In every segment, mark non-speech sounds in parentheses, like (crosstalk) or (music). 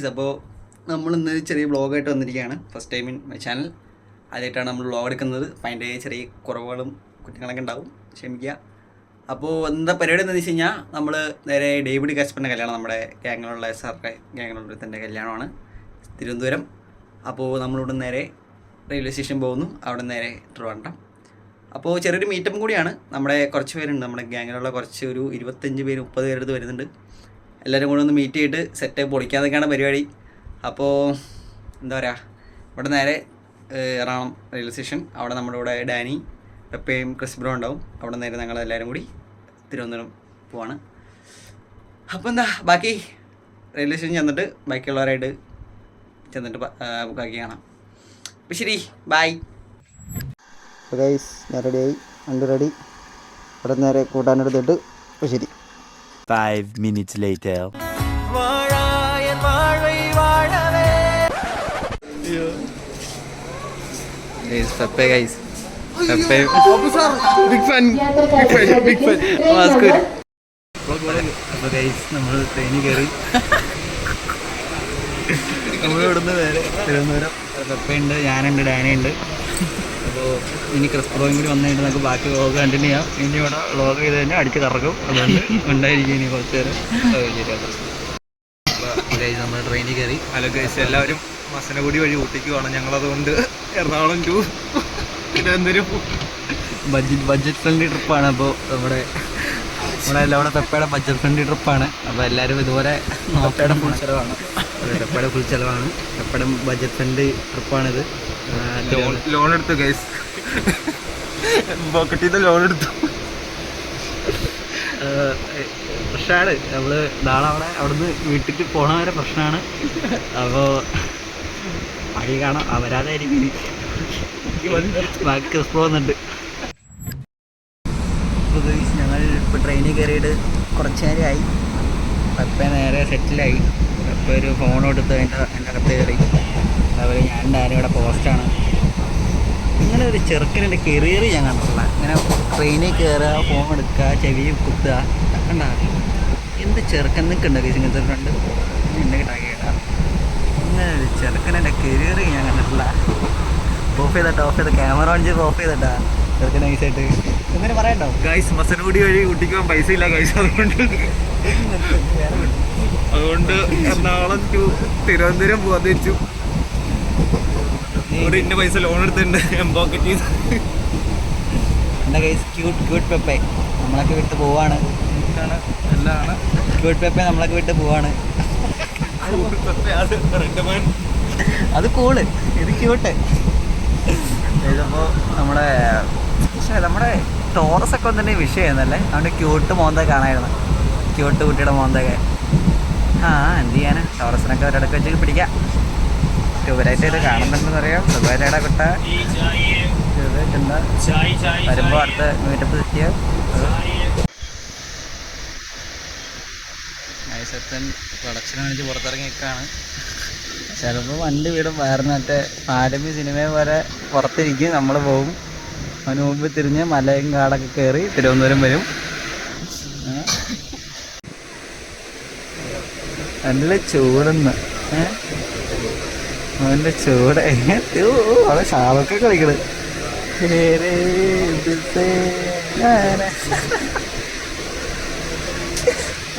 Guys അപ്പോൾ നമ്മൾ ഇന്ന് ചെറിയ ബ്ലോഗായിട്ട് വന്നിരിക്കുകയാണ്. First time in my channel ആദ്യമായിട്ടാണ് നമ്മൾ വ്ളോഗ് എടുക്കുന്നത്. അപ്പം അതിന്റെ ചെറിയ കുറവുകളും കുറ്റങ്ങളൊക്കെ ഉണ്ടാവും. ക്ഷമിക്കുക. അപ്പോൾ എന്താ പരിപാടി എന്താണെന്ന് വെച്ച് കഴിഞ്ഞാൽ നമ്മൾ നേരെ ഡേവിഡ് കാസ്പറിന്റെ കല്യാണം നമ്മുടെ ഗ്യാങ്ങിലുള്ള സാറിന്റെ ഗ്യാങ്ങിലുള്ളത്തിന്റെ കല്യാണമാണ്. തിരുവനന്തപുരം. അപ്പോൾ നമ്മളിവിടെ നേരെ റെയിൽവേ സ്റ്റേഷൻ പോകുന്നു. അവിടെ നേരെ ട്രിവാൻഡ്രം. അപ്പോൾ ചെറിയൊരു മീറ്റപ്പ് കൂടിയാണ്. നമ്മുടെ കുറച്ച് പേരുണ്ട്. നമ്മുടെ ഗ്യാങ്ങിലുള്ള കുറച്ച് ഒരു ഇരുപത്തഞ്ച് പേര് മുപ്പത് പേരെടുത്ത് വരുന്നുണ്ട്. എല്ലാവരും കൂടെ ഒന്ന് മീറ്റ് ചെയ്തിട്ട് സെറ്റ് പൊളിക്കാതൊക്കെയാണ് പരിപാടി. അപ്പോൾ എന്താ പറയുക ഇവിടെ നേരെ എറണാകുളം റെയിൽവേ സ്റ്റേഷൻ അവിടെ നമ്മുടെ കൂടെ ഡാനി പെപ്പയും ക്രിസ്ബ്രോ ഉണ്ടാവും. അവിടെ നേരെ ഞങ്ങൾ എല്ലാവരും കൂടി തിരുവനന്തപുരം പോവാണ്. അപ്പോൾ എന്താ ബാക്കി റെയിൽവേ സ്റ്റേഷൻ ചെന്നിട്ട് ബാക്കിയുള്ളവരായിട്ട് ചെന്നിട്ട് ബാക്കി കാണാം. അപ്പോൾ ശരി ബായ് ഞാൻ റെഡിയായി രണ്ട് റെഡി ഇവിടെ നേരെ കൂട്ടാനെടുത്തിട്ട് ശരി. Five minutes later. Pepe guys fan. Big fan big fan big fan mask അപ്പോൾ ഗൈസ് നമ്മൾ ട്രെയിനിൽ കയറി നമ്മൾ ഇവിടുന്ന് നേരെ തിരുവനന്തപുരം. പെപ്പയുണ്ട് ഞാനുണ്ട് ഡാനയുണ്ട്. അപ്പോൾ ഇനി ക്രിസ് പ്രോയും കൂടി വന്നു കഴിഞ്ഞാൽ നമുക്ക് ബാക്കി വ്ളോഗ് കണ്ടിന്യൂ ചെയ്യാം. ഇനി ഇവിടെ വ്ളോഗ് ചെയ്ത് കഴിഞ്ഞാൽ അടിച്ച് കറക്കും. അതുകൊണ്ട് ഉണ്ടായിരിക്കും ഇനി കുറച്ച് നേരം. ഗൈസ് നമ്മൾ ട്രെയിനിൽ കയറി. ഹലോ ഗൈസ് എല്ലാവരും മസനഗുടി വഴി ഊട്ടിക്കുവാണ് ഞങ്ങളതുകൊണ്ട്. Ernakulam to Thiruvananthapuram. Budget budget friendly ട്രിപ്പാണ് അപ്പോൾ നമ്മുടെ നമ്മുടെ എല്ലാം കൂടെ പെപ്പയുടെ ബഡ്ജറ്റ് ഫ്രണ്ട്ലി ട്രിപ്പാണ് അപ്പോൾ എല്ലാവരും ഇതുപോലെ നോക്കയുടെ ഫുൾ ചിലവാണ്. പെപ്പയുടെ ഫുൾ ചിലവാണ്. പെപ്പയുടെ ബഡ്ജറ്റ് ഫ്രണ്ട്ലി ട്രിപ്പാണിത് ലോൺ ലോൺ എടുത്തു ഗൈസ് പോക്കറ്റിൽ നിന്ന് ലോൺ എടുത്തു പ്രശ്നമാണ് നമ്മൾ നാളെ അവിടെ അവിടുന്ന് വീട്ടിൽ പോണ വരെ പ്രശ്നമാണ് അപ്പോൾ വഴി കാണാം. ആ വരാതായിരിക്കും ഇനി. ബാക്കി ക്രിസ്പ് വന്നിട്ട് ഞങ്ങൾ ഇപ്പോൾ ട്രെയിനിൽ കയറിയിട്ട് കുറച്ച് നേരമായി. പപ്പ നേരെ സെറ്റിലായി പപ്പ ഒരു ഫോൺ എടുത്ത് അതിന്റെ എന്റെ അകത്ത് കയറി അതുപോലെ ഞാൻ ഡാനി ഇവിടെ പോസ്റ്റാണ് ഇങ്ങനെ ഒരു ചെറുക്കന്റെ കെറിയർ ഞാൻ കണ്ടിട്ടില്ല ഇങ്ങനെ ട്രെയിനിൽ കയറുക ഫോൺ എടുക്കുക ചെവി കുത്തുക കണ്ട എന്ത് ചെറുക്കൻ നിൽക്കുന്നുണ്ട് കേസ് ഇങ്ങനത്തെ ഫ്രണ്ട് എന്നെ കിട്ടാക്കിയിട്ടാ ഇങ്ങനെ ഒരു ചെറുക്കനെ കരിയർ ഞാൻ കണ്ടിട്ടില്ല ഓഫ് ചെയ്തിട്ട് ഓഫ് ചെയ്ത ക്യാമറ ഓൺ ചെയ്ത് ഓഫ് ചെയ്തിട്ടാ ചെറുക്കൻ നൈസായിട്ട് എന്തിനു പറയണ്ടോ ഗൈസ് മസനുകൂടി വഴി കുട്ടിക്കാൻ പൈസ ഇല്ല ഗൈസ് അതുകൊണ്ട്. അതുകൊണ്ട് എറണാകുളം ടു തിരുവനന്തപുരം പോകാൻ വെച്ചു. ഒരു ഇന്ന പൈസ ലോൺ എടുത്തിട്ടുണ്ട്. പോക്കറ്റിൽ എന്താ കൈസ് ക്യൂട്ട് ക്യൂട്ട് പെപ്പെ നമ്മളൊക്കെ വിട്ട് പോവാണ്. എല്ലാം ക്യൂട്ട് പെപ്പെ നമ്മളൊക്കെ വിട്ട് പോവാണ്. അത് കൂൾ ഇത് ക്യൂട്ട് ഇതിപ്പോ നമ്മുടെ പക്ഷേ നമ്മുടെ ടോറസ് ഒക്കെ തന്നെ വിഷയമായിരുന്നല്ലേ അതുകൊണ്ട് ക്യൂട്ട് മോന്ത കാണായിരുന്നു. ക്യൂട്ട് കുട്ടിയുടെ മോന്തൊക്കെ. ആ എന്ത് ചെയ്യാനാ? ടോറസിനൊക്കെ ഒരിടക്ക് വെച്ച് പിടിക്കാം. ഇത് കാണുന്നുണ്ടെന്ന് അറിയാം ദുബായിലേടെ കുട്ട വരുമ്പോൾ അടുത്ത മീറ്റപ്പ് തെറ്റിയ. നൈസത്തൻ പ്രൊഡക്ഷൻ കാണിച്ച് പുറത്തിറങ്ങി നിൽക്കുകയാണ് ചിലപ്പോൾ വണ്ടി വീടും. വയറിനട്ടെ ആരംഭി സിനിമ പോലെ പുറത്തിരിക്കും. നമ്മൾ പോകും അതിന് മുമ്പ് തിരിഞ്ഞ് മലയും കാടൊക്കെ കയറി തിരുവനന്തപുരം വരും? നല്ല ചൂടെന്ന്. ഏ? അവന്റെ ചൂട്. അവിടെ ഷാളൊക്കെ കളിക്കണ്.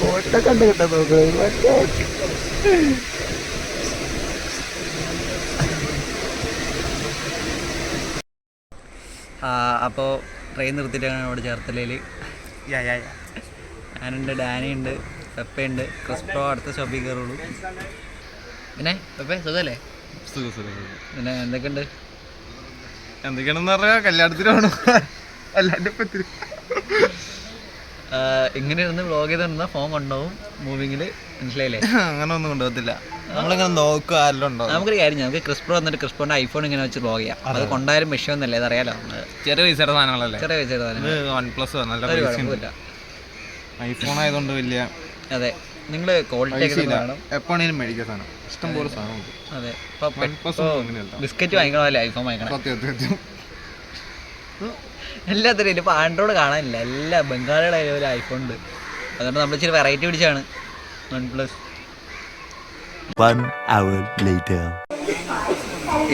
ഓട്ട കണ്ട് കിട്ടാൻ നോക്കുന്നത് മറ്റേ. അപ്പോൾ ട്രെയിൻ നിർത്തിയിട്ടാണ് അവിടെ ചേർത്തലയിൽ ഞാനുണ്ട് ഡാനിയുണ്ട് പെപ്പയുണ്ട്. ക്രിസ്പ്രോ അടുത്ത ഷോപ്പിൽ കയറുള്ളൂ. പിന്നെ പെപ്പേ സുഖമല്ലേ പിന്നെ എന്തൊക്കെയുണ്ട്? എന്തൊക്കെയാണെന്ന് പറഞ്ഞാൽ കല്യാണത്തിന് വേണം അല്ലാണ്ട് പറ്റില്ല ഇങ്ങനെ ഇരുന്ന് വ്ളോഗ് ചെയ്തിരുന്ന ഫോൺ കൊണ്ടുപോകും മൂവിങ്ങിൽ മനസ്സിലായില്ലേ? അങ്ങനെ ഒന്നും കൊണ്ടുപോകത്തില്ല. നമ്മളിങ്ങനെ നോക്കുക ആരെല്ലാം ഉണ്ടോ? നമുക്കൊരു കാര്യം ചെയ്യാം. നമുക്ക് ക്രിസ്പ്രോ വന്നിട്ട് ക്രിസ്പ്രോന്റെ ഐഫോൺ ഇങ്ങനെ വെച്ച് വ്ളോഗ് ചെയ്യാം. അത്. കൊണ്ടായാലും വിഷയമൊന്നുമല്ല അതറിയാലോ ചെറിയ പൈസയുടെ സാധനങ്ങളല്ലേ? ചെറിയ പൈസ സാധനം വൺ പ്ലസ് നല്ല ഐഫോൺ ആയതുകൊണ്ട് വലിയ അതെ. നിങ്ങൾ ക്വാളിറ്റി എപ്പോഴേലും മേടിക്കാൻ സാധനം. ഇഷ്ടം പോലെ അതെ. ബിസ്ക്കറ്റ് വാങ്ങിക്കണമല്ലേ? ഐഫോൺ വാങ്ങിക്കണം. എല്ലാത്തിനും ഇപ്പൊ ആൻഡ്രോയിഡ് കാണാനില്ല. എല്ലാ ബംഗാളിയുടെ കയ്യിൽ ഒരു ഐഫോൺ ഉണ്ട്. അതുകൊണ്ട് നമ്മൾ ഇച്ചിരി വെറൈറ്റി പിടിച്ചാണ്. One plus One hour later.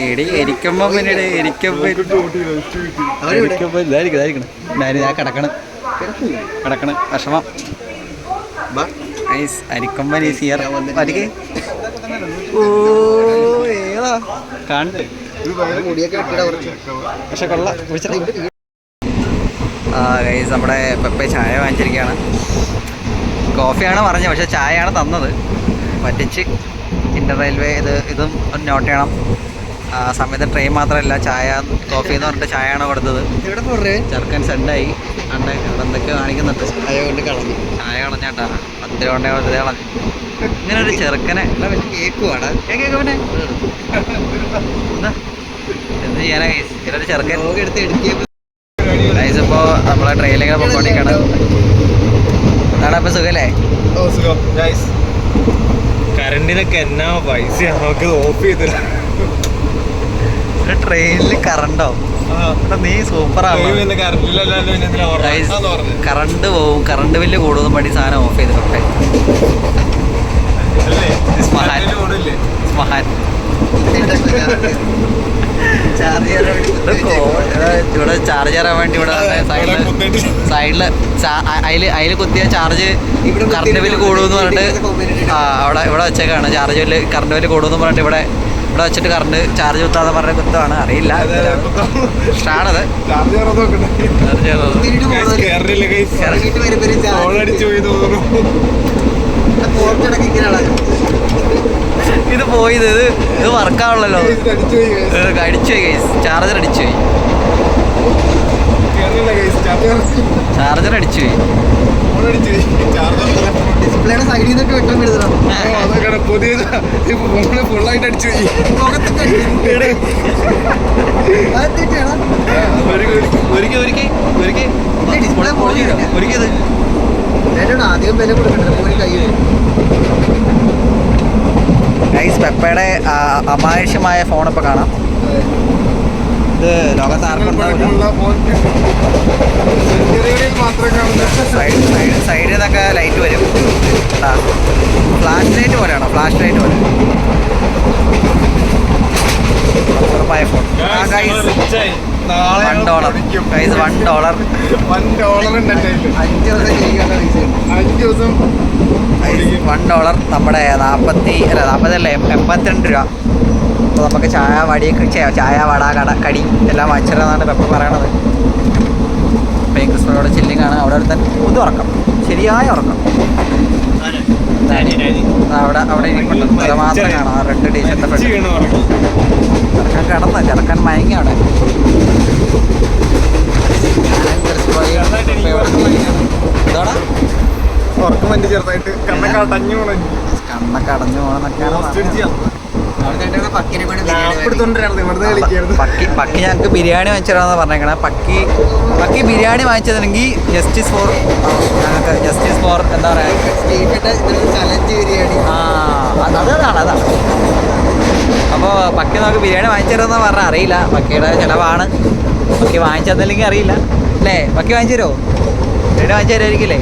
എടി എരിക്കുമ്പോ പിന്നീട് എരിക്കുമ്പോ എരിക്കുമ്പോ ഇതായിരിക്കും ഇതായിരിക്കണം ഞാൻ ഞാൻ കിടക്കണം. കിടക്കണം. വിഷമം. നൈസ് അരിക്കൊമ്പൻ ഈസ് ഹിയർ അരിക്ക് ഓ ഏതാ? കാണണ്ടേ പക്ഷെ കൊള്ള. ഗൈസ് നമ്മുടെ പെപ്പ ചായ വാങ്ങിച്ചിരിക്കുകയാണ്. കോഫിയാണ് പറഞ്ഞത് പക്ഷെ ചായയാണ് തന്നത്. പറ്റിച്ച് ഇന്റർ റെയിൽവേ ഇത് ഇതും നോട്ട് ചെയ്യണം. ആ സമയത്ത് ട്രെയിൻ മാത്രമല്ല ചായ കോഫി എന്ന് പറഞ്ഞിട്ട് ചായയാണ് കൊടുത്തത്. ചെറുക്കൻ സെൻഡായി അണ്ട എന്തൊക്കെ കാണിക്കുന്നുണ്ട്. ചായ കൊണ്ട് കളഞ്ഞു. ചായ കളഞ്ഞാട്ടാ. വെറുതെ കളഞ്ഞു ഇങ്ങനെ ഒരു ചെറുക്കനെ. കേക്കുവാണ് കേക്കവനെ എന്ത്? ചെയ്യാനാ ഗൈസ് ഇങ്ങനെ ഒരു ചെറുക്കൻ ഇപ്പോൾ നമ്മളെ ട്രെയിനിലിങ്ങനെ പൊക്കോണ്ടിരിക്കണം എന്താണ് അപ്പം സുഖല്ലേ? കറണ്ടിനൊക്കെ എന്നാ പൈസ നമുക്ക് ഓഫ് ചെയ്തില്ല ട്രെയിനിൽ കറണ്ടോ നീ സൂപ്പറാണ്? കറണ്ട് പോവും. കറണ്ട് ബില്ല് കൂടുന്ന പടി സാധനം ഓഫ് ചെയ്ത് കോ- ഇവിടെ ചാർജ് ചെയ്യാൻ വേണ്ടി ഇവിടെ സൈഡിൽ സൈഡിൽ അതിൽ അതിൽ കുത്തിയ ചാർജ് കറണ്ട് ബില്ല് കൂടുമെന്ന് പറഞ്ഞിട്ട് ആ അവിടെ ഇവിടെ വെച്ചേക്കാണ്. ചാർജ് ബില്ല് കറണ്ട് ബില്ല് കൂടുമെന്ന് പറഞ്ഞിട്ട് ഇവിടെ ഇവിടെ വെച്ചിട്ട് കറണ്ട് ചാർജ് കുത്താന്ന് പറഞ്ഞ കുത്തമാണ്. അറിയില്ല. ഇഷ്ടമാണത്. ഇത് പോയത് ഇത് ഇത് വർക്കാവുള്ളല്ലോ അടിച്ചു പോയി, ഗൈസ് ചാർജർ അടിച്ചു പോയി. ചാർജർ അടിച്ചു പോയി. ഡിസ്പ്ലേയുടെ സൈഡിൽ നിന്നൊക്കെ വെട്ടം എഴുതണം ഓ, അതൊക്കെയാണ് പുതിയത്. ഇപ്പൊ ഫോണ് ഫുള്ളായിട്ട് അടിച്ചു ആദ്യം വില കൊടുക്കണ്ടത് ഒരു കൈ ഗൈസ് പെപ്പയുടെ അമാനുഷ്യമായ ഫോൺ ഇപ്പൊ കാണാം. ഇത് ലോകത്ത് ആർക്കും സൈഡ് സൈഡ് സൈഡിൽ നിന്നൊക്കെ ലൈറ്റ് വരും. ഫ്ലാഷ് ലൈറ്റ് പോലെയാണോ? ഫ്ലാഷ് ലൈറ്റ് പോലെ. ഉറപ്പായ ഫോൺ ആ guys one dollar guys one dollar one dollar. അഞ്ച് ദിവസം അഞ്ച് ദിവസം. വൺ ഡോളർ നമ്മുടെ നാൽപ്പത്തി അല്ല നാൽപ്പതല്ല എം- എൺപത്തിരണ്ട് രൂപ. അപ്പോൾ നമുക്ക് ചായ വടി ചായ വട കട കടി എല്ലാം വാങ്ങിച്ചിരുന്നതാണ് പെപ്പർ പറയണത്. അപ്പോൾ ഈ ചില്ലിങ് ആണ് അവിടെ ഒരുത്തൻ ഇത് ഉറക്കം. ശരിയായ ഉറക്കം. അവിടെ അവിടെ ഇരിപ്പുണ്ട്. അത് മാത്രം കാണാം ആ റെഡ് ടീഷർട്ട് ഇറക്കാൻ. ചെറുക്കൻ കിടന്ന ചെറുക്കൻ മയങ്ങി അവിടെ. ഇതോടാ. ഉറക്കം ചെറുതായിട്ട് കണ്ണൊക്കെ അടഞ്ഞു പോണു. പക്കി ഞങ്ങൾക്ക് ബിരിയാണി വാങ്ങിച്ചതാന്ന് പറഞ്ഞേക്കണ. പക്കി പക്കി ബിരിയാണി വാങ്ങിച്ചതെങ്കിൽ ജസ്റ്റിസ് ഫോർ ഞങ്ങൾക്ക് ജസ്റ്റിസ് ഫോർ എന്താ ബിരിയാണി. ആ അത് അതാണ് അതാണ്. അപ്പോൾ പക്കി നമുക്ക് ബിരിയാണി വാങ്ങിച്ചതെന്ന് പറഞ്ഞാൽ അറിയില്ല പക്കിയുടെ ചിലവാണ്. പക്കി വാങ്ങിച്ചതല്ലെങ്കിൽ അറിയില്ല. അല്ലേ? പക്കി വാങ്ങിച്ചു തരുമോ ബിരിയാണി വാങ്ങിച്ചു തരുമായിരിക്കില്ലേ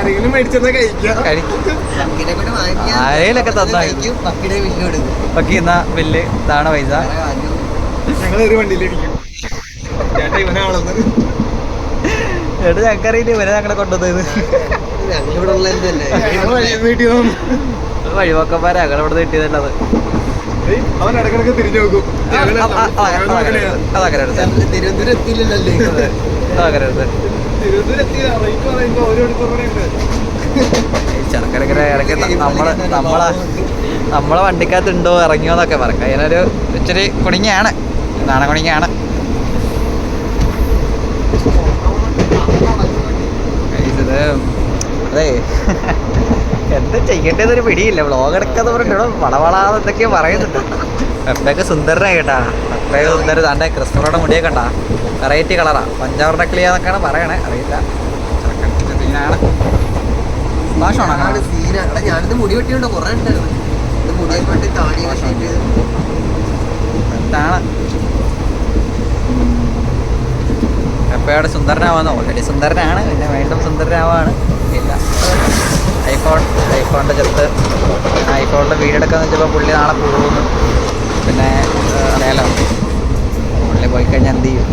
ആരെങ്കിലും മേടിച്ചെന്നാ കഴിക്കാം കഴിക്കും പക്കിനെ കൊണ്ട് വാങ്ങിക്കാൻ ആരേലൊക്കെ തന്നാ പക്കി എന്നാ ബില്ല് ഇതാണ് പൈസ ചേട്ടാ ചേട്ടാ ഇവനെ ഞങ്ങളെ കൊണ്ടുവന്നത് വഴിപോക്കന്മാരെ ഞങ്ങളെ ഇവിടെ കിട്ടിയതല്ലത് അവൻ ഇടക്കിടക്ക് തിരിഞ്ഞു നോക്കും അതങ്ങനെ തിരുവനന്തപുരം എത്തിയില്ലല്ലേ അതകരരുത് ചെറുക്കരക്കര ഇടയ്ക്ക് ന- നമ്മൾ നമ്മളെ നമ്മളെ വണ്ടിക്കകത്തുണ്ടോ ഇറങ്ങിയോ എന്നൊക്കെ പറക്കാം അതിനൊരു ഇച്ചിരി കുണിങ്ങയാണ് നാണ കുണിങ്ങയാണ് ഇത് അതെ. എന്താ ചെയ്യേണ്ടതൊരു പിടിയില്ല. വ്ളോഗ് എടുക്കാന്ന് പറഞ്ഞിട്ട് വളവളാന്ന് എന്തൊക്കെയാ പറയുന്നുണ്ട്. അത്രയൊക്കെ സുന്ദരനായി കേട്ടാ. പെപ്പയൊക്കെ സുന്ദര തന്റെ ക്രിസ്മറുടെ മുടിയൊക്കെ കണ്ടാ. വെറൈറ്റി കളറാ പഞ്ചാറിന്റെ ക്ലിയർ എന്നൊക്കെയാണ് പറയണേ. അറിയില്ല. ചെറുക്കൻ സീനാണ് ഭാഷമാണോ ഞാനാണ് ഞാനിത് മുടി വെട്ടിയുണ്ട് കുറെ ഉണ്ടായിരുന്നു ഇത് മുടിയൊക്കെ വെട്ടി താടി എന്താണ്? എപ്പോഴാണ് സുന്ദരനാവാന്നോ? ഓൾറെഡി സുന്ദരനാണ്. പിന്നെ വീണ്ടും സുന്ദരനാവാണ്. ഇല്ല. ഐഫോൺ ഐഫോണിന്റെ ചെറുത്ത് ഐഫോണിന്റെ വീഡിയോ എടുക്കാന്ന് വെച്ചപ്പോൾ പുള്ളി നാളെ പോകും പിന്നെ അറിയാലോ പുള്ളി പോയി കഴിഞ്ഞാൽ എന്ത് ചെയ്യും?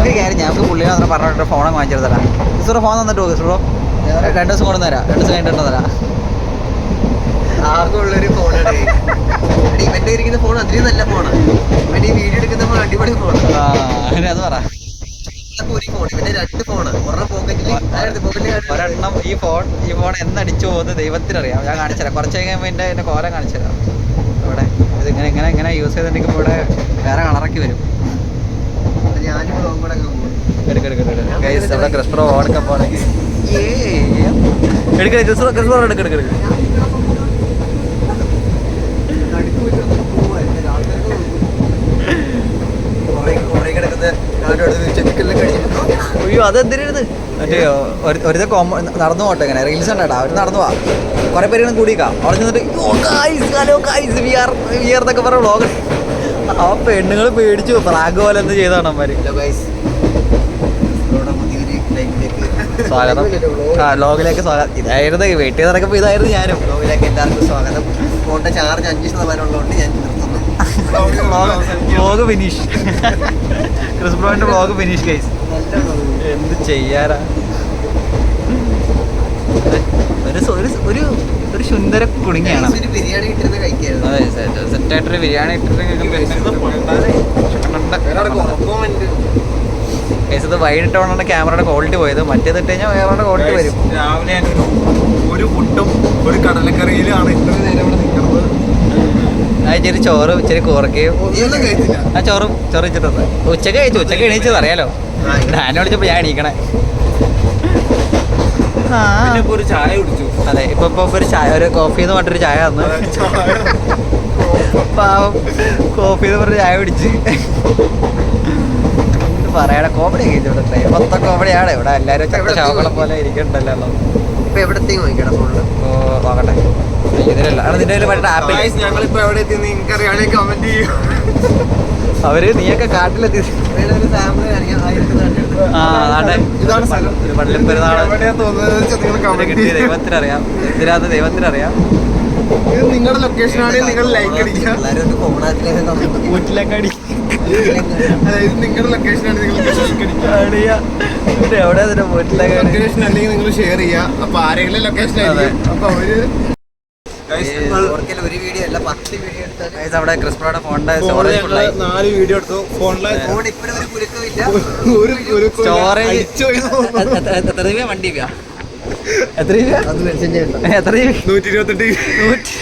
ഒരു കാര്യം ഞങ്ങൾക്ക് പുള്ളിനെ മാത്രം പറഞ്ഞിട്ട് ഫോണെ വാങ്ങിച്ചു തരാം. ഇസ്രോ ഫോൺ തന്നിട്ട് പോകും ഇസുറോ രണ്ട് ദിവസം കൊണ്ടു തരാം. രണ്ട് ദിവസം കഴിഞ്ഞിട്ട് തരാം. ആർക്കുള്ളൊരു ഫോണാണ് ഇവന്റെ ഇരിക്കുന്ന ഫോൺ അത്രയും നല്ല ഫോണാണ് ഇവന്റെ ഈ വീഡിയോ എടുക്കുന്ന ഫോൺ അടിപൊളി ഫോണാണ് അങ്ങനെ അത് പറ. ഒരു ഫോൺ ഇവന്റെ രണ്ട് ഫോണാണ് ഒരെണ്ണം പോക്കറ്റിൽ പോക്കറ്റിൽ ഒരെണ്ണം. ഈ ഫോൺ ഈ ഫോൺ എന്നടിച്ചു പോകുന്നത് ദൈവത്തിനറിയാം. ഞാൻ കാണിച്ചുതരാം കുറച്ച് കഴിയുമ്പോൾ എന്റെ എന്റെ കോലം കാണിച്ചുതരാം ഇവിടെ ഇത് ഇങ്ങനെ ഇങ്ങനെ ഇങ്ങനെ യൂസ് ചെയ്തിട്ടുണ്ടെങ്കിൽ ഇവിടെ വേറെ കളറൊക്കെ വരും. ഞാനും ബ്ലോഗ് കൂടെ അങ്ങ് പോകും ഗൈസ് അവിടെ ക്രിസ്പ്രോ ഓടൊക്കെ പോണെങ്കിൽ എടുക്കണേ ക്രിസ്പ്രോ ക്രിസ്പ്രോ എടുക്ക അയ്യോ അതെന്തിനത് മറ്റേ ഒരു നടന്നു പോട്ടെ ഇങ്ങനെ. റീൽസ് ഉണ്ടാ അവർ നടന്നു പോവാ. കുറെ പേര് കൂടിക്കാം അവിടെ പറഞ്ഞ വ്ളോഗ് ആ പെണ്ണുങ്ങൾ പേടിച്ചു. പ്രാഗ് പോലെ എന്ത് ചെയ്താണ് ലൈഫിലേക്ക് (laughs) സ്വാഗതം. ആ ലോകിലേക്ക് സ്വാഗതം. ഇതായിരുന്നു നടക്കുമ്പോൾ ഇതായിരുന്നു ഞാനും. ബ്ലോഗിലേക്ക് എല്ലാവർക്കും സ്വാഗതം. ഫോണിന്റെ ചാർജ് അഞ്ച് ശതമാനം ഉള്ളതുകൊണ്ട് ഞാൻ വ്ളോഗ് ഫിനിഷ് ക്രിസ് ബ്രോന്റെ വ്ളോഗ് ഫിനിഷ് ഗൈസ് എന്ത് ചെയ്യാറാ ഒരു ഒരു ഒരു ഒരു സുന്ദര കുടുങ്ങിയാണ്. അതെ സെറ്റായിട്ടൊരു ബിരിയാണി കേസ് വൈകിട്ടാണ് ക്യാമറയുടെ ക്വാളിറ്റി പോയത്. മറ്റേത് ഇട്ട് കഴിഞ്ഞാൽ ക്യാമറയുടെ ക്വാളിറ്റി വരും. രാവിലെ ഒരു പുട്ടും ഒരു കടലക്കറിയിലാണ് ഇത്ര നേരം ഇവിടെ നിൽക്കുന്നത് ഇച്ചിരി ചോറ് ഇച്ചിരി കുറക്കുകയും ആ ചോറും ചോറ് വെച്ചിട്ടുണ്ട് ഉച്ചയ്ക്ക് കഴിച്ചു ഉച്ചയ്ക്ക് എണീച്ചത് അറിയാലോ ഞാൻ വിളിച്ചപ്പോൾ ഞാൻ എണീക്കണേ. ഒരു ചായ കുടിച്ചു. അതെ ഇപ്പൊ ഇപ്പൊ ഒരു ചായ ഒരു കോഫി എന്ന് പറഞ്ഞിട്ടൊരു ചായ തന്നു. പാവം കോഫി എന്ന് പറഞ്ഞ ചായ കുടിച്ച്. എന്ത് പറയണ കോമഡി ഒക്കെ ഇവിടെ മൊത്തം കോമഡിയാണ് ഇവിടെ എല്ലാവരും ചക്ക ശവങ്ങളെ പോലെ ഇരിക്കണ്ടല്ലോ. ഇപ്പൊ എവിടത്തേക്ക് നോക്കിയാണ് ഫുള്ള് ഓ നോക്കട്ടെ അവർ നീയൊക്കെ കാട്ടിലെത്തി. ദൈവത്തിനറിയാം. എന്തിനാന്ന് ദൈവത്തിനറിയാം. ഇത് നിങ്ങളുടെ ലൊക്കേഷൻ ആണെങ്കിൽ നിങ്ങൾ ലൈക്ക് അടിക്കുക അതായത് നിങ്ങളുടെ ലൊക്കേഷൻ ആണെങ്കിൽ നിങ്ങൾ ലൊക്കേഷൻ അല്ലെങ്കിൽ നിങ്ങൾ ഷെയർ ചെയ്യുക അപ്പൊ ആരെങ്കിലും ലൊക്കേഷൻ ആയിരിക്കും. അപ്പൊ അവർ ഒരു വീഡിയോ അല്ല പത്ത് വീഡിയോ എടുത്താൽ Guys, അവിടെ ക്രിസ്പ്രോടെ ഫോണിന്റെ സ്റ്റോറേജ് നാല് വീഡിയോ എടുത്തു. ഫോണിലെ ഫോൺ ഇപ്പോഴും ഒരു കുലുക്കമില്ല പോയി എത്ര രൂപ വണ്ടി രൂപ എത്ര രൂപ അത് മെൻഷൻ ചെയ്യണ്ട. എത്ര രൂപ? നൂറ്റി ഇരുപത്തെട്ട് നൂറ്റി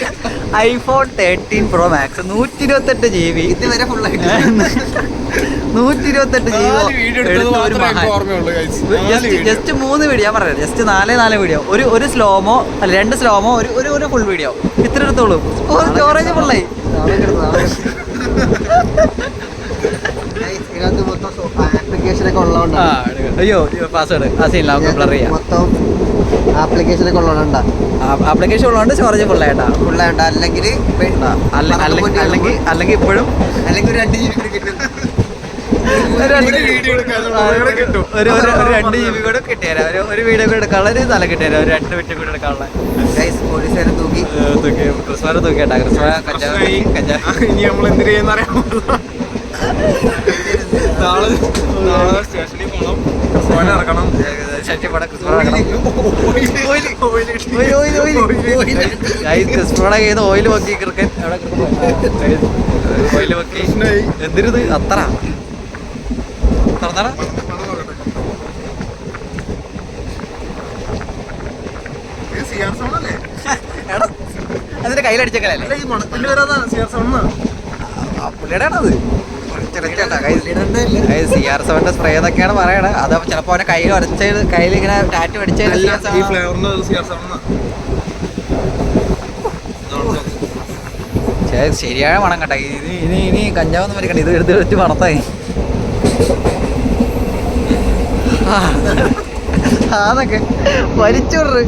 ഐഫോൺ തേർട്ടീൻ പ്രോ മാക്സ് നൂറ്റി ഇരുപത്തെട്ട് ജി ബി ഇതുവരെ ഫുള്ളായിട്ട് (laughs) നൂറ്റി ഇരുപത്തെട്ട് ജസ്റ്റ് മൂന്ന് വീഡിയോ ഞാൻ പറയാം. ജസ്റ്റ് നാലേ നാല് വീഡിയോ ഒരു ഒരു സ്ലോമോ അല്ല രണ്ട് സ്ലോമോ ഒരു ഒരു ഒരു ഫുൾ വീഡിയോ ഇത്ര എടുത്തോളൂ സ്റ്റോറേജ് ഫുള്ളായി അയ്യോ പാസ്വേഡ് ആ സീനില്ല നമുക്ക് ബ്ലർ ചെയ്യാം. മൊത്തം ആപ്ലിക്കേഷൻ ഒക്കെ ഉള്ളതുകൊണ്ടാ. ആപ്ലിക്കേഷൻ ഉള്ളതുകൊണ്ട് സ്റ്റോറേജ് ഫുള്ളായിട്ടാ ഫുള്ളായിട്ട് അല്ലെങ്കിൽ അല്ലെങ്കിൽ അല്ലെങ്കിൽ അല്ലെങ്കിൽ ഇപ്പോഴും അല്ലെങ്കിൽ ഒരു രണ്ട് ജി ബി കിട്ടും. ഒരു രണ്ട് ഒരു ജി ബി കൂടെ കിട്ടിയരാ. ഒരു ഒരു വീഡിയോ കൂടെ എടുക്കാനുള്ള ഒരു സ്ഥലം കിട്ടിയരാ. ഒരു രണ്ട് മിനിറ്റ് കൂടെ എടുക്കാനുള്ള പോലീസുകാരെ തൂക്കി. തൂക്കി. ക്രിസ്മസ് തൂക്കിട്ടാ ക്രിസ്മസ് കഞ്ചാവ്. കഞ്ചാവ്. ഇനി നമ്മൾ എന്തിനു ചെയ്യുന്ന അറിയാമോ നാളെ നാളെ സ്റ്റേഷനിൽ പോകണം ഫോൺ ഇറക്കണം. ഷട്ടി പടം ക്രിസ്മസ് ക്രിസ്മയുടെ കയ്യിൽ ഓയിൽ നോക്കി ക്രിക്കറ്റ് അവിടെ ഓയിൽ. പ്രശ്നമായി. എന്തിരുത്? അത്ര. തുറന്നടാ. എടാ അതിന്റെ ആ പുള്ളിയുടെ ആണത് സി ആർ സെവന്റെ സ്പ്രേ എന്നൊക്കെയാണ് പറയണത് അത് ചിലപ്പോ അവന്റെ കയ്യിൽ ഉരച്ച് കയ്യിൽ ഇങ്ങനെ ടാറ്റ് സോൺ ശരിയായ മണം കേട്ടോ. ഇനി ഇനി ഇനി കഞ്ചാവൊന്നും വരക്കണ്ട ഇത് എടുത്ത് എടുത്ത് മണത്തായി. അതൊക്കെ. വലിച്ചോടറ്.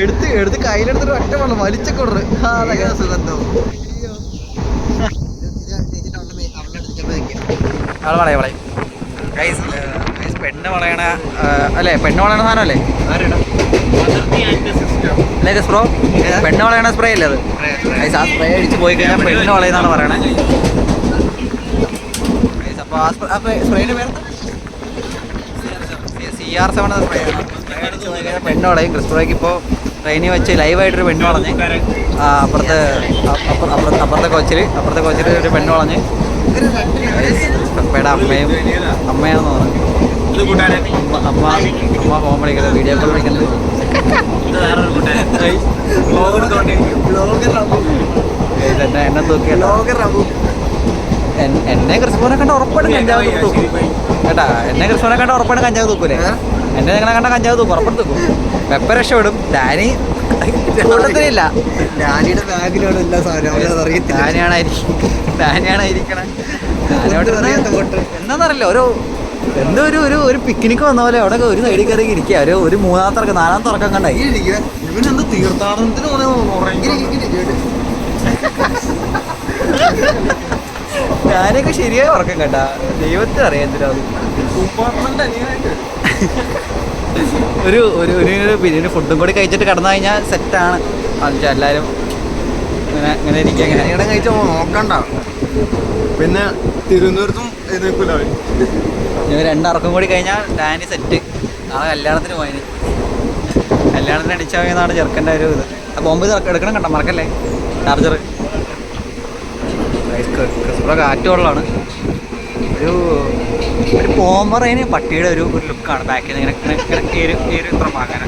എടുത്ത് എടുത്ത് കയ്യിലെടുത്തിട്ട് ഒറ്റ വെള്ളം വലിച്ചൊക്കെ ആ അതൊക്കെ അവളെ പെണ്ണ് വളയണ ആ, അല്ലേ? പെണ്ണ് വളയണ സാധനം അല്ലേ അല്ലേ സ്പ്രോ പെണ്ണ് വളയണ സ്പ്രേ അല്ലേ അത്? ആ സ്പ്രേ അടിച്ച് പോയി കഴിഞ്ഞാൽ പെണ്ണ് വളയെന്നാണ് പറയണേ. അപ്പോൾ ആ സ്പ്രേയുടെ പേര് സി ആർ സെവൻ എന്ന സ്പ്രേ ആണ്. സ്പ്രേ അടിച്ച് പോയി കഴിഞ്ഞാൽ പെണ്ണ് വളയും ക്രിസ്പ്രോയ്ക്ക് ഇപ്പോൾ ട്രെയിനിൽ വെച്ച് ലൈവായിട്ടൊരു പെണ്ണ് വളഞ്ഞ് ആ, അപ്പുറത്തെ അപ്പുറ- അപ്പുറത്തെ അപ്പുറത്തെ കോച്ചിൽ അപ്പുറത്തെ കോച്ചിൽ ഒരു പെണ്ണ് വളഞ്ഞ്. പെപ്പയുടെ അമ്മയും അമ്മയാണെന്ന് പറഞ്ഞു. അമ്മ അമ്മ ഫോൺ വിളിക്കുന്നത് വീഡിയോ കോൾ വിളിക്കുന്നത് എന്നെ തൂക്കിയല്ലോ എന്നെ ക്രിസ്മോനെ കണ്ട ഉറപ്പാണ് കഞ്ചാവ് തൂക്കും. കേട്ടാ എന്നെ ക്രിസ്മോനെ കണ്ട ഉറപ്പാണ് കഞ്ചാവ് തൂക്കൂലേ? എന്നെ നിങ്ങളെ കണ്ട കഞ്ചാവ് തൂക്കും ഉറപ്പാണ് തൂക്കും. പെപ്പ രക്ഷപ്പെടും. ഡാനി കൂട്ടത്തിലില്ല ഡാനിയുടെ ബാഗിലാണ് എല്ലാ സാധനവും. അറിയത്തില്ല. ഡാനിയാണ് ഡാനിയാണ് ഇരിക്കണേ അറിയാത്ത വോട്ട്. എന്താന്നറിയില്ല ഒരു എന്തോ ഒരു ഒരു ഒരു പിക്നിക്ക് വന്ന പോലെ അവിടെ ഒരു സൈഡിൽ കയറി ഇരിക്കുക ഒരു ഒരു മൂന്നാം തുറക്കം നാലാം തുറക്കം കണ്ടായി ഇവനെന്ത് തീർത്ഥാടനത്തിന് ഞാനൊക്കെ ശരിയായ ഉറക്കം കേട്ടാ. ദൈവത്തിന് അറിയാം എന്തിനാ അത്. ഒരു ഒരു ഒരു ഒരു പിന്നെ ഫുഡും കൂടി കഴിച്ചിട്ട് കിടന്നു കഴിഞ്ഞാൽ സെറ്റാണ് എന്നുവെച്ചാൽ എല്ലാവരും ഇങ്ങനെ ഇങ്ങനെ ഇരിക്കുക ഇങ്ങനെ. ഇടം കഴിച്ച നോക്കണ്ട. പിന്നെ തിരുവനന്തപുരത്തും രണ്ടറക്കം ഇവർ രണ്ടിറക്കം കൂടി കഴിഞ്ഞാൽ ഡാനി സെറ്റ് നാളെ കല്യാണത്തിന് പോയിന്. കല്യാണത്തിന് അടിച്ചാൽ എന്നാണ് ചെറുക്കന്റെ ഒരു ഇത്. ആ ബോംബ് എടുക്കണം കണ്ട മറക്കല്ലേ? ചാർജർ ക്രിസ്പ്ര കാറ്റ് വെള്ളമാണ് ഒരു ഒരു പോമറേന് പട്ടിയുടെ ഒരു ഒരു ലുക്കാണ് ബാക്കിൽ നിന്ന് ഇങ്ങനെ ഇങ്ങനെ ഏര് ഏര് ഇത്ര ഭാഗം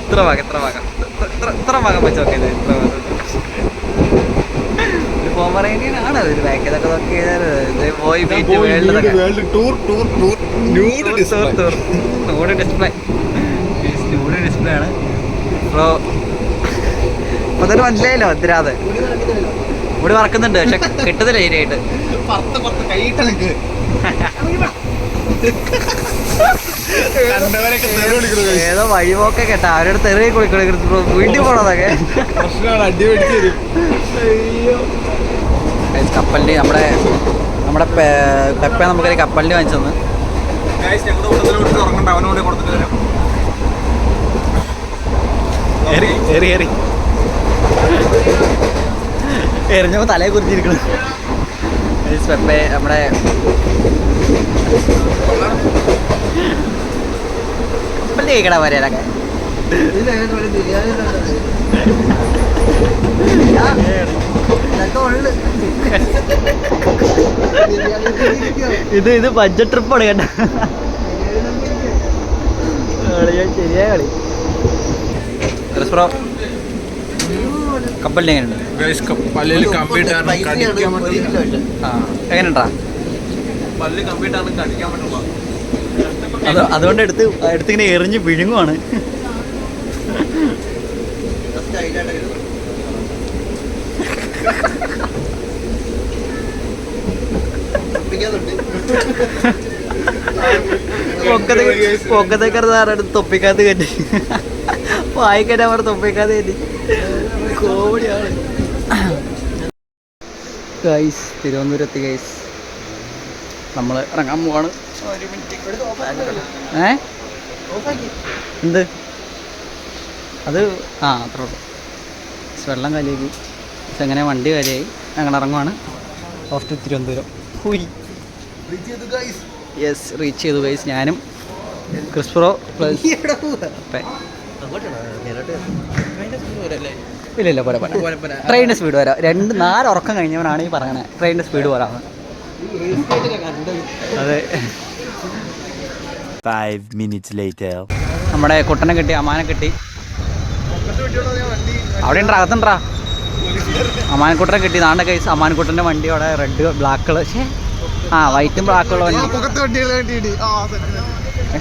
ഇത്ര ഭാഗം ഇത്ര ഭാഗം. ഇത്ര ഇത്ര ഭാഗം വെച്ച് നോക്കിയത്. ഇത്ര ഭാഗം ഒരു പോമറേനിയനാണ് ഒരു ബാക്കിൽ നോക്കി കഴിഞ്ഞാൽ പോയി world tour tour tour nude display display ആണ്. അപ്പോൾ അതൊരു മനസ്സിലായല്ലോ എന്തിനാത് ഇവിടെ വറക്കുന്നുണ്ട് പക്ഷെ കിട്ടുന്നില്ല ശരിയായിട്ട്. ഏതോ വഴിപോക്കെ കേട്ടാ. അവരുടെ തെറി കുളിക്കണം വീട്ടിൽ പോണതൊക്കെ. കപ്പലിന് നമ്മുടെ നമ്മുടെ പെപ്പ നമുക്കൊരു കപ്പലിന് വാങ്ങിച്ചെന്ന്. ഏറി ഏറി ഞങ്ങളുടെ കൂട്ടത്തിലോട്ട് ഉറങ്ങണ്ട അവനോട് കൊടുത്തിട്ട് തരാം എറി എറി എറി എറിഞ്ഞപ്പോ തലയെ കുറിച്ചിരിക്കണം പെപ്പെ നമ്മുടെ കേൾക്കണ വരേലൊക്കെ ഇത് ഇത് ബഡ്ജറ്റ് ട്രിപ്പാണ് കേട്ടോ. ശരിയായ കളി. ക്രിസ്പ്രോ കപ്പലിന് എങ്ങനെയുണ്ട്? എങ്ങനെയുണ്ടാ അത് അതുകൊണ്ട് എടുത്ത് എടുത്തിങ്ങനെ എറിഞ്ഞ് വിഴുങ്ങുവാണ്. പൊക്കത്തെ തൊപ്പിക്കാത്ത കയറ്റി. വായിക്കാൻ അവർ തൊപ്പിക്കാത്ത കയറ്റി. കോമഡിയാണ്. ഗൈസ് തിരുവനന്തപുരത്ത് ഗൈസ് നമ്മൾ ഇറങ്ങാൻ പോവാണ്. ഏ? എന്ത്? അത് ആ അത്ര ഉള്ളൂ. വെള്ളം കലിയാക്കി എങ്ങനെ വണ്ടി കാര്യമായി ഞങ്ങൾ ഇറങ്ങുവാണ്. Off to Thiruvananthapuram. ഹുയ്. Yes reach ചെയ്തു ഗൈസ് ഞാനും ക്രിസ്പ്രോ (laughs) പ്ലസ് ഇല്ല പോലെ പോരാ. പോരാ ട്രെയിനിന്റെ സ്പീഡ് വരാം രണ്ട് നാല് ഉറക്കം കഴിഞ്ഞവനാണ് ഈ പറയണേ. ട്രെയിനിന്റെ സ്പീഡ് വരാം അതെ. ഫൈവ് മിനിറ്റ്സ് ലേറ്റ് നമ്മുടെ കുട്ടനെ കിട്ടി അമാനെ കിട്ടി. അവിടെ ഉണ്ടാ? അകത്തുണ്ടാ അമ്മാനക്കുട്ടനെ കിട്ടി. നാണ്ട കേസ് അമ്മാനക്കുട്ടന്റെ വണ്ടി അവിടെ റെഡ് ബ്ലാക്ക് കളർ പക്ഷേ ആ വൈറ്റും ബ്ലാക്ക് ഉള്ള വണ്ടി.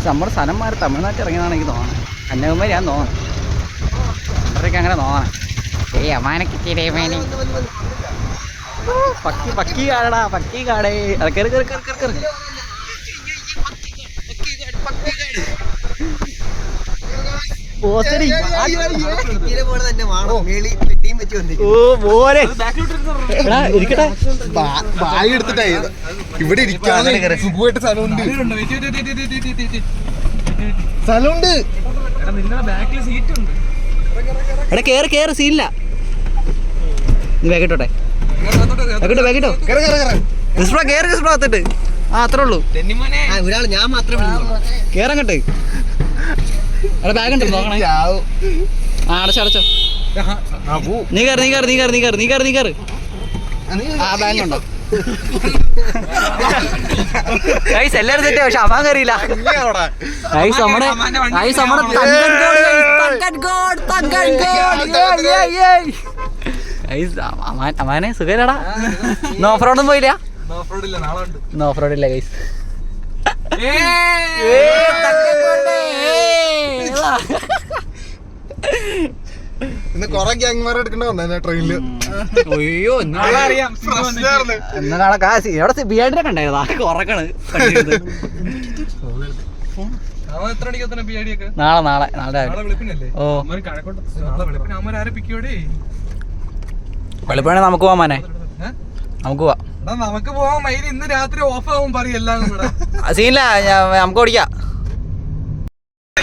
നമ്മുടെ സ്ഥലം മാറി തമിഴ്നാട്ടിൽ ഇറങ്ങിയതാണ് എനിക്ക് തോന്നുന്നത് കന്യാകുമാരി ഞാൻ തോന്നുന്നു അത്രയ്ക്ക് അങ്ങനെ തോന്നണം. പക്കി പക്കി കാടടാ പക്കി കാടേ. അത് കയറി കയറി കയറി കയറി കയറി ഇവിടെ ഇരിക്കാതെ സുഖമായിട്ട് സ്ഥലമുണ്ട്. സ്ഥലമുണ്ട്. നിങ്ങളുടെ ബാക്കിൽ സീറ്റ് ഉണ്ട്. എടാ കേറ് കേറ് സീനില്ല. നീ വേഗട്ടോ വേഗട്ടോ വേഗിട്ടോ കേറ് കേറ് കേറ്. ക്രിസ്പ്ര കേറ് ക്രിസ്പ്ര അകത്തിട്ട്. ആ അത്രേ ഉള്ളൂ. ഒരാൾ ഞാൻ മാത്രമേ വിളിക്കുള്ളൂ. കേറങ്ങട്ട് എടാ ബാഗ് ഉണ്ട്? നോക്കണേ. ചാവും. ആ അടച്ചോ അടച്ചോ. നീ കയറി നീ കയറി നീ കയറി നീ കയറി നീ കയറി നീ കയറി ആ, ബാഗ് ഉണ്ടോ? എല്ലാരും തെറ്റേ പക്ഷെ അമ്മാൻ കയറിയില്ല ഐസ് നമ്മുടെ ഐസ് നമ്മുടെ അമാനെ സുഖയില്ലടാ. ഇന്ന് ഓഫ് റോഡൊന്നും പോയില്ല. ഇല്ല നാളെ ഉണ്ട്. ഇന്ന് ഓഫ് റോഡ് ഇല്ല ഗൈസ് ഇന്ന് കൊറേ ഗ്യാങ്മാർ എടുക്കണ്ട വന്നേ ട്രെയിനിൽ അയ്യോ നാളെ അറിയാം എന്നാ നാളെ കാശ്. ഇവിടെ ബിയാഡിനെ കണ്ടായിരുന്നു ആ ഉറക്കണ് നാളെ നാളെ നാളെ. ഓ. വെളുപ്പാണെ നമുക്ക് പോവാൻ മാനെ. നമുക്ക് പോവാം. നമുക്ക് പോവാൻ മയിൽ ഇന്ന് രാത്രി ഓഫ് ആവും പറയും എല്ലാം കൂടെ. സീനില്ല നമുക്ക് ഓടിക്കാം ഇവിടെ വേറെ എന്തൊക്കെ സ്വിച്ച് ഉണ്ട്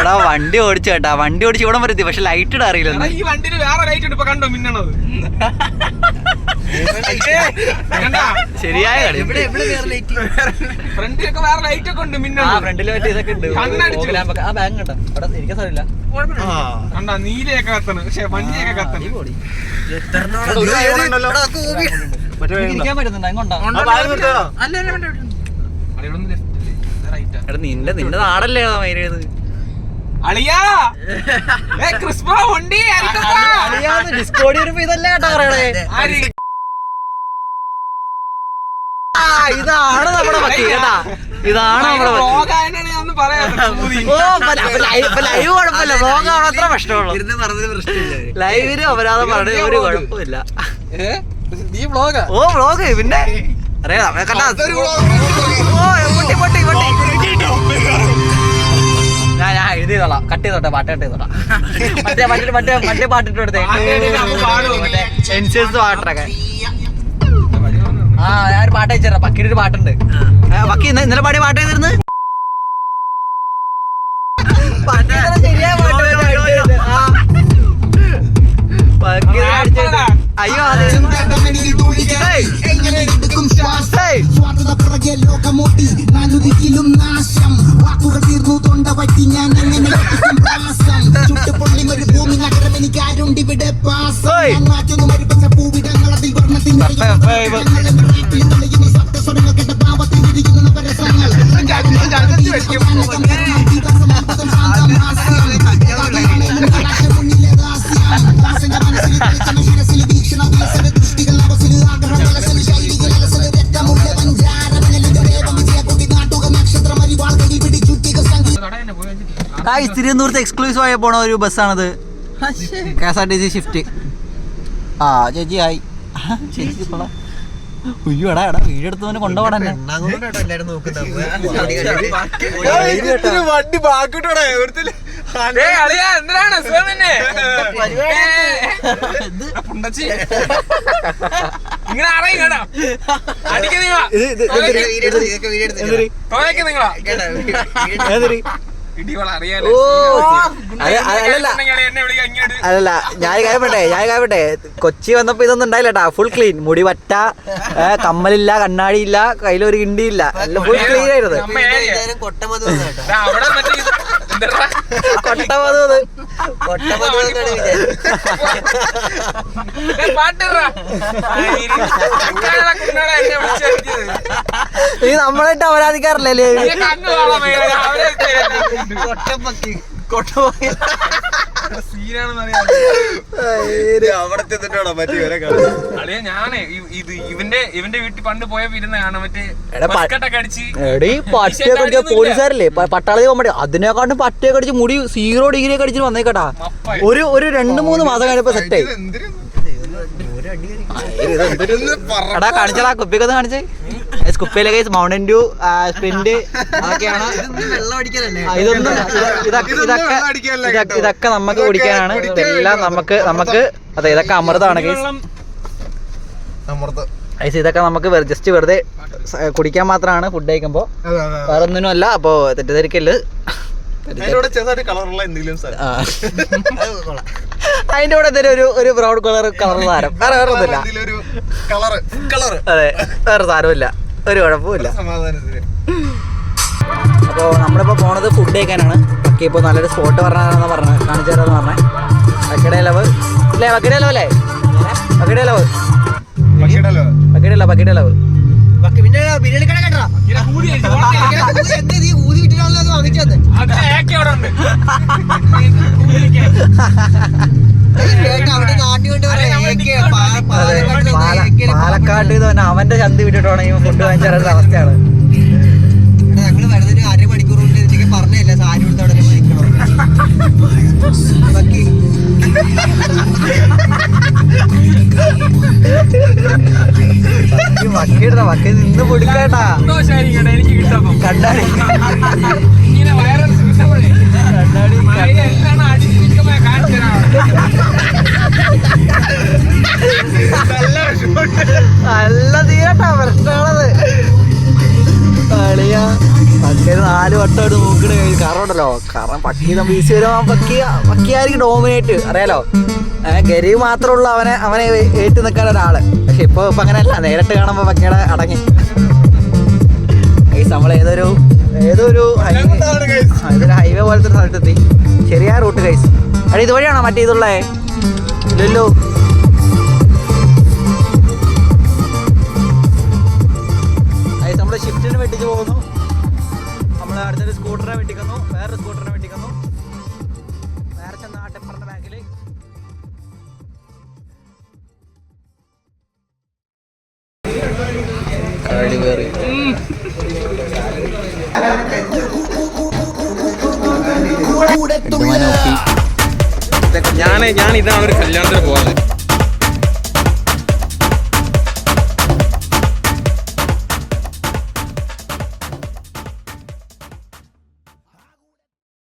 എടാ വണ്ടി ഓടിച്ചു കേട്ടാ. വണ്ടി ഓടിച്ച് ഇവിടെ വരുത്തി പക്ഷെ ലൈറ്റ് ഇടാ അറിയില്ല ഈ വണ്ടിയിൽ വേറെ ലൈറ്റ് ഉണ്ട്. ഇപ്പൊ കണ്ടോ മിന്നണത്? കണ്ടാ? ശരിയായ ഫ്രണ്ടിലൊക്കെ വേറെ ലൈറ്റ് ഒക്കെ ഉണ്ട് ആ മിന്നണത് ഫ്രണ്ടിൽ മറ്റേ ഇതൊക്കെ ഉണ്ട്. ആ ബാഗ് കേട്ടോ അവിടെ ഇരിക്കാൻ സ്ഥലമില്ല. കണ്ടാ? നീലയൊക്കെ കത്തണ്. പക്ഷെ മഞ്ഞയൊക്കെ കത്തണ്. ഇരിക്കാൻ പറ്റുന്നുണ്ട്? എങ്ങോട്ടാ അല്ല, എടാ നിന്റെ നിന്റെ നാടല്ലേ മൈനത് ഡിസ്കോഡി ഇതല്ലേ കേട്ടോ പറയണേ. ഇതാണ് നമ്മുടെ പറ്റി കേട്ടാ. ഇതാണ് നമ്മുടെ ലൈവ് കുഴപ്പമില്ല. ബ്ലോഗ് ആണ് അത്ര പ്രശ്നമുള്ളൂ. ലൈവിന് അപരാധം പറഞ്ഞ ഒരു കുഴപ്പമില്ല. ഓ ബ്ലോഗ് പിന്നെ? അറിയാം കണ്ടാ ഓ പൊട്ടി പൊട്ടി പൊട്ടി. ഞാൻ എഴുതിയതോളാം കട്ട് ചെയ്തോട്ടെ പാട്ട് കട്ട് ചെയ്തോളാം. മറ്റേ മറ്റേ മറ്റേ മറ്റേ പാട്ടിട്ട് കൊടുത്തേ? മറ്റേ എൻസിയസ് പാട്ടൊക്കെ. ആ ഞാൻ ഒരു പാട്ട് അയച്ചുതരാം. പക്കിയുടെ ഒരു പാട്ടുണ്ട്. പക്കി ഇന്ന- ഇന്നലെ പാടിയ പാട്ട് ചെയ്തിരുന്നു അയ്യോ പാട്ട് ഹേയ്. ഹേയ്. സ്വാർത്ഥത പിറകെ ലോകമോട്ടി നാലൊരിക്കലും നാശം വാക്കുകൾ തീർന്നു തൊണ്ട പറ്റി ഞാൻ അങ്ങനെ സംപ്രാസം ചുട്ടുപൊള്ളി ഒരു ഭൂമി നഗരം എനിക്ക് ആരുണ്ട് ഇവിടെ പാസം. ഞാൻ മാറ്റുന്നു മരിപ്പിച്ച പൂവിടങ്ങൾ അതിൽ വർണത്തിൽ സപ്തസ്വരങ്ങൾ കേട്ട പാവത്തിൽ ഇരിക്കുന്ന നവരസങ്ങൾ തിരുവനന്തപുരത്ത് എക്സ്ക്ലൂസീവ് ആയി പോണ ഒരു ബസ്സാണത് K S R T C shift ആ ചേച്ചി ആയി ചേച്ചി. ഉയ്യോ എടാ എടാ കൊണ്ടുപോടാ നോക്കുന്നത് വണ്ടി ബാക്കിട്ടോടെ എന്തിനാണ് ഇങ്ങനെ അറിയും കേട്ടോ അടിക്ക നിങ്ങളാ അല്ലല്ല ഞാൻ കാര്യപ്പെട്ടെ ഞാൻ കാര്യപ്പെട്ടെ കൊച്ചി വന്നപ്പോ ഇതൊന്നും ഉണ്ടായില്ലട്ടാ. ഫുൾ ക്ലീൻ മുടി വറ്റ കമ്മലില്ല കണ്ണാടിയില്ല കയ്യിലൊരു കിണ്ടിയില്ല. എല്ലാം ഫുൾ ക്ലീൻ ആയിരുന്നു. കൊട്ടമത് നീ നമ്മളായിട്ട് അപരാധിക്കാറില്ലല്ലേ കൊട്ടപ്പക്കി. അടിച്ച പോലീസുകാരല്ലേ? പട്ടാളത്തിൽ പോകാൻ പറ്റും അതിനെക്കാട്ടും പട്ടിയൊക്കെ അടിച്ച് മുടി സീറോ ഡിഗ്രി ഒക്കെ അടിച്ചിട്ട് വന്നേക്കട്ടാ. ഒരു ഒരു രണ്ട് മൂന്ന് മാസം കഴിഞ്ഞപ്പോ സെറ്റായി എടാ കാണിച്ചടാ കുപ്പിയൊക്കെ ഒന്ന് കാണിച്ചേ. Guys, കുപ്പിയിലെ കേസ് മൗണ്ടൻ ഡ്യൂ സ്പ്രിന്റ് അതൊക്കെയാണ് ഇതൊന്നും ഇത് ഇതൊക്കെ ഇതൊക്കെ ഇതൊക്കെ ഇതൊക്കെ നമുക്ക് കുടിക്കാനാണ്. ഇതെല്ലാം നമുക്ക് നമുക്ക് അതെ ഇതൊക്കെ അമൃതാണ് കേസ് അമൃത്. ഐസ് ഇതൊക്കെ നമുക്ക് ജസ്റ്റ് വെറുതെ കുടിക്കാൻ മാത്രമാണ് ഫുഡ് കഴിക്കുമ്പോൾ വേറെ ഒന്നിനും അല്ല അപ്പോൾ തെറ്റിദ്ധരിക്കൽ സാധനം. അതിന്റെ കൂടെ തന്നെ ഒരു ഒരു ബ്രൗൺ കളർ കളർ സാരം വേറെ വേറെ ഒന്നുമില്ല അതെ വേറെ സാരമില്ല ഒരു കുഴപ്പമില്ല അപ്പോ അപ്പോൾ നമ്മളിപ്പോൾ പോണത് ഫുഡ് കഴിക്കാനാണ്. ഒക്കെ ഇപ്പോൾ നല്ലൊരു സ്പോട്ട് പറഞ്ഞാണെന്ന് പറഞ്ഞത്. കാണിച്ചു തരാമെന്ന് പറഞ്ഞത് വക്കട ഇലവ് അല്ലേ വക്കട ഇലവ് അല്ലേ വക്കട ലവ് പക്ഷേടല്ലോ വക്കട വക്കട ലവ് പിന്നെ ബിരിയാണി കട കേട്ടോ എന്ത് നീ ഊതി വിട്ടിട്ടാണല്ലോ വാങ്ങിച്ചത്? അവിടെ നാട്ടിൽ കൊണ്ട് പാലക്കാട് തന്നെ. അവന്റെ ചന്തി വിട്ടിട്ടാണെങ്കിൽ ഫുഡ് വാങ്ങിച്ച അവസ്ഥയാണ്. ഞങ്ങൾ വരുന്നതിന് അരമണിക്കൂർ കൊണ്ട് എനിക്ക് പറഞ്ഞില്ല സാരി കൊടുത്തോടെ അവിടെ നിൽക്കണം വക്കിടുന്ന വക്കി നിന്ന് പൊടിക്കേട്ടാ. കണ്ടാടി കണ്ടാടി നല്ല തീരട്ടാ പ്രശ്നമാണത് കളിയാ. പക്കര് നാല് വട്ടമായിട്ട് നോക്കണ കാരണം ഉണ്ടല്ലോ. കാരണം പക്കി വീശി വരുമ്പോ പക്കി പക്കിയായിരിക്കും ഡോമിനേറ്റ് അറിയാലോ? ഗരീവ് മാത്രമുള്ള അവനെ അവനെ ഏറ്റു നിൽക്കാൻ ഒരാൾ. പക്ഷെ ഇപ്പൊ ഇപ്പൊ അങ്ങനെയല്ല. നേരിട്ട് കാണുമ്പോ പക്കിയുടെ അടങ്ങി. ഈ നമ്മൾ ഏതൊരു ഏതൊരു ഹൈവേ ഇതൊരു ഹൈവേ പോലത്തെ സ്ഥലത്തെത്തി. ശരിയായ റൂട്ട് കൈസ് അടി ഇതുവഴിയാണോ മറ്റേ ഇതുള്ളേ? ഇല്ലല്ലോ